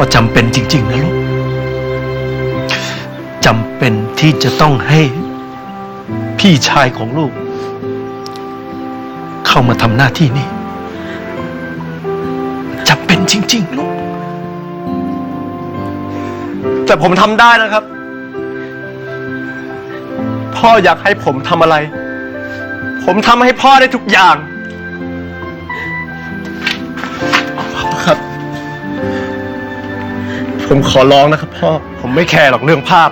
ราะจำเป็นจริง ๆ นะลูกจำเป็นที่จะต้องให้พี่ชายของลูก เข้ามาทำหน้าที่นี้จำเป็นจริง ๆ ลูก แต่ผมทำได้นะครับ พ่ออยากให้ผมทำอะไร ผมทำให้พ่อได้ทุกอย่าง ผมขอร้องนะครับพ่อ ผมไม่แคร์หรอกเรื่องภาพ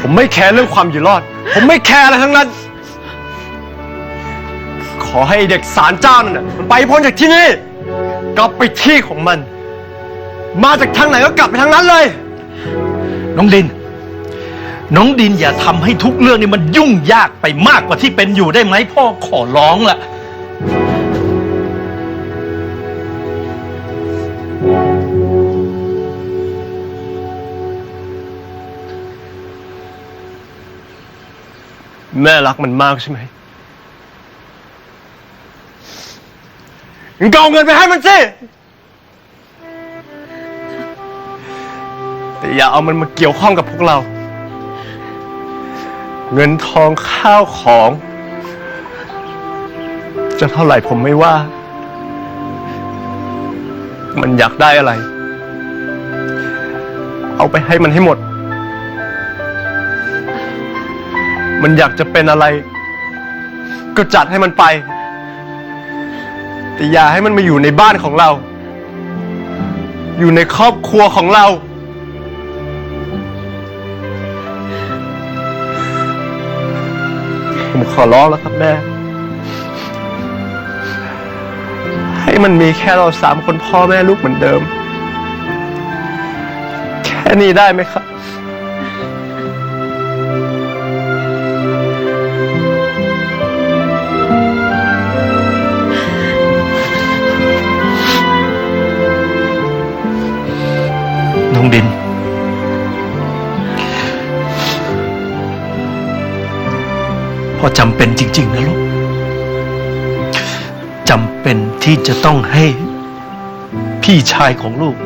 ผมไม่แคร์เรื่องความอยู่รอด ผมไม่แคร์อะไรทั้งนั้น ขอให้เด็กสารเจ้านั่นน่ะมันไปพ้นจากที่นี่ กลับไปที่ของมัน มาจากทางไหนก็กลับไปทางนั้นเลย น้องดิน น้องดินอย่าทำให้ทุกเรื่องนี้มันยุ่งยากไปมากกว่าที่เป็นอยู่ได้ไหมพ่อขอร้องล่ะ แม่รักมันมากใช่ไหมงั้นก็เอาเงินไปให้มันสิแต่อย่าเอามันมาเกี่ยวข้องกับพวกเรา เงินทองข้าวของ จะเท่าไหร่ผมไม่ว่า มันอยากได้อะไร เอาไปให้มันให้หมด มันอยากจะเป็นอะไร ก็จัดให้มันไป แต่อย่าให้มันมาอยู่ในบ้านของเรา อยู่ในครอบครัวของเรา ผมขอร้องแล้วครับแม่ ให้มันมีแค่เราสามคนพ่อแม่ลูกเหมือนเดิม แค่นี้ได้ไหมครับ น้องดิน พ่อจำเป็นจริง ๆ นะลูกจำเป็นที่จะต้องให้พี่ชายของลูก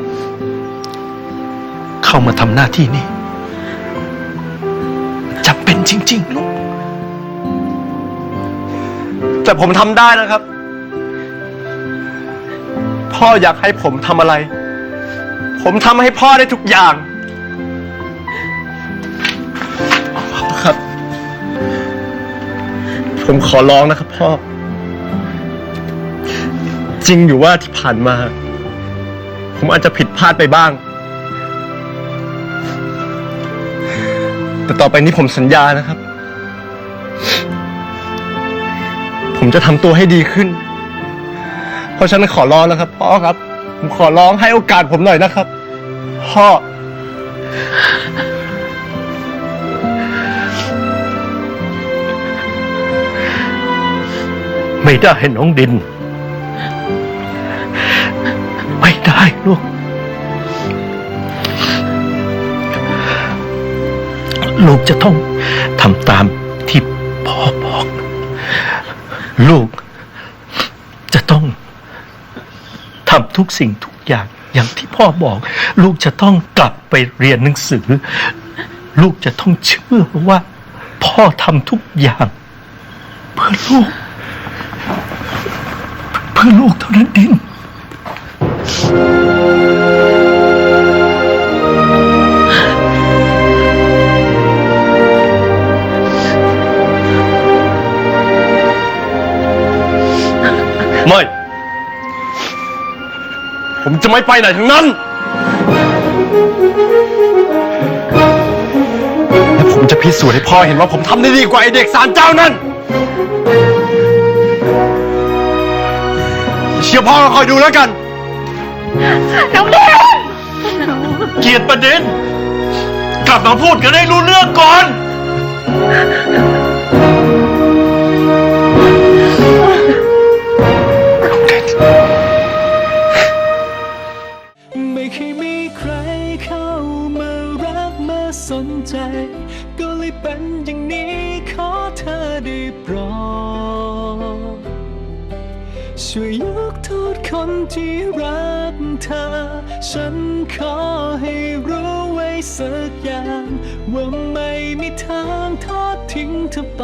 เข้ามาทำหน้าที่นี้จำเป็นจริง ๆ ลูก แต่ผมทำได้นะครับ พ่ออยากให้ผมทำอะไร ผมทำให้พ่อได้ทุกอย่างครับ ผมขอร้องนะครับพ่อ จริงอยู่ว่าที่ผ่านมา ผมอาจจะผิดพลาดไปบ้าง แต่ต่อไปนี้ผมสัญญานะครับ ผมจะทำตัวให้ดีขึ้น เพราะฉะนั้นขอร้องนะครับ พ่อครับ ผมขอร้องให้โอกาสผมหน่อยนะครับ พ่อ ไม่ได้น้องดิน ไม่ได้ลูก ลูกจะต้องทำตามที่พ่อบอก ลูกจะต้อง ทำทุกสิ่งทุกอย่างอย่างที่พ่อบอก ลูกจะต้องกลับไปเรียนหนังสือ ลูกจะต้องเชื่อว่า พ่อทำทุกอย่าง เพื่อลูก เพื่อลูกเท่านั้นเอง ผมจะไม่ไปไหนทั้งนั้น และผมจะพิสูจน์ให้พ่อเห็นว่าผมทำได้ดีกว่าไอเด็กสารเจ้านั่น เชื่อพ่อก็คอยดูแล้วกัน น้องเด่นเกลียดประเด็น กลับมาพูดกันให้รู้เรื่องก่อน ได้โปรดช่วยยกโทษคนที่รักเธอ ฉันขอให้รู้ไว้สักอย่าง ว่าไม่มีทางทอดทิ้งเธอไป